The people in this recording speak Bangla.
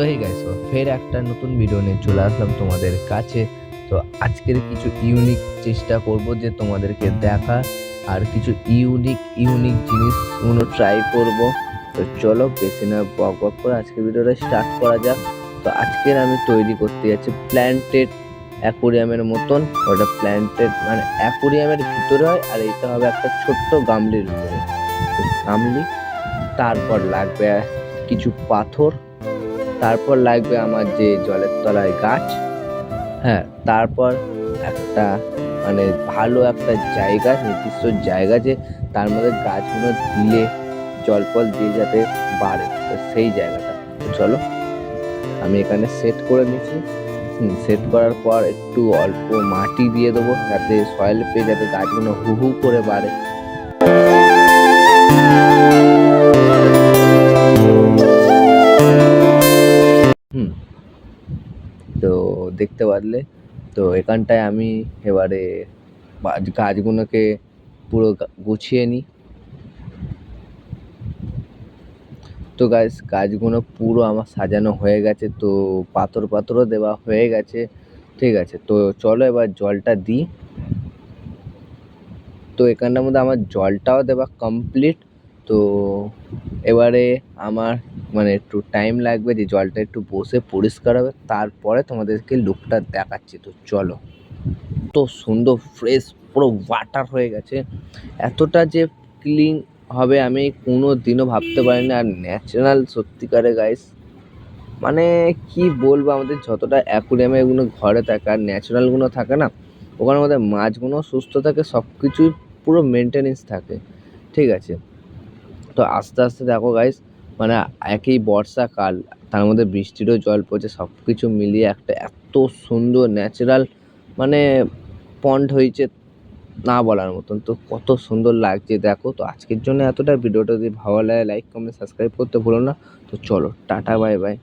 তো এই গাইস ফের একটা নতুন ভিডিও নিয়ে চলে আসলাম তোমাদের কাছে। তো আজকের কিছু ইউনিক চেষ্টা করব যে তোমাদেরকে দেখা আর কিছু ইউনিক ইউনিক জিনিসগুলো ট্রাই করব। তো চলো বেশি না বক বক করে আজকের ভিডিওটা স্টার্ট করা যাক। তো আজকের আমি তৈরি করতে যাচ্ছি প্ল্যান্টেড অ্যাকোরিয়ামের মতন। ওটা প্ল্যান্টেড মানে অ্যাকোরিয়ামের ভিতরে হয় আর এটা হবে একটা ছোট্ট গামলির তো গামলি, তারপর লাগবে কিছু পাথর। তারপর লাগবে আমার যে জলের তলায় গাছ। হ্যাঁ তারপর একটা মানে ভালো একটা জায়গা, নির্দিষ্ট জায়গা যে তার মধ্যে গাছগুলো দিলে জল ফল দিয়ে যাতে বাড়ে। তো সেই জায়গাটা। চলো, আমি এখানে সেট করে নিচ্ছি। সেট করার পর একটু অল্প মাটি দিয়ে দেবো যাতে সয়েল পেয়ে যাতে গাছগুলো হু হু করে বাড়ে। দেখতে পারলে। তো এখানটায় আমি এবারে গাছগুলোকে পুরো গুছিয়ে নিই। তো গাছ গাছগুলো পুরো আমার সাজানো হয়ে গেছে। তো পাথর পাথরও দেওয়া হয়ে গেছে। ঠিক আছে, তো চলো এবার জলটা দিই। তো এখানটার মধ্যে আমার জলটাও দেওয়া কমপ্লিট তো এবারে আমার মানে একটু টাইম লাগবে যে জলটা একটু বসে পরিষ্কার হবে, তারপরে তোমাদেরকে লুকটা দেখাচ্ছি। তো চলো। তো সুন্দর ফ্রেশ পুরো ওয়াটার হয়ে গেছে। এতটা যে ক্লিন হবে আমি কোনো দিনও ভাবতে পারিনি। আর ন্যাচারাল সত্যিকারে গাইস মানে কি বলব, আমাদের যতটা অ্যাকুরিয়ামে এগুলো ঘরে থাকে আর ন্যাচারালগুলো থাকে না, ওখানে আমাদের মাছগুলো সুস্থ থাকে সব কিছুই পুরো মেনটেনেন্স থাকে। ঠিক আছে? তো আস্তে আস্তে দেখো গাইস মানে একই বর্ষাকাল তার মধ্যে বৃষ্টিরও জল পড়ছে সব কিছু মিলিয়ে একটা এত সুন্দর ন্যাচারাল মানে পন্ড হয়েছে না বলার মতন। তো কত সুন্দর লাগছে দেখো, তো আজকের জন্য এতটা ভিডিওটা যদি ভালো লাগে লাইক কমেন্ট সাবস্ক্রাইব করতে ভুলো না। তো চলো, টাটা বাই বাই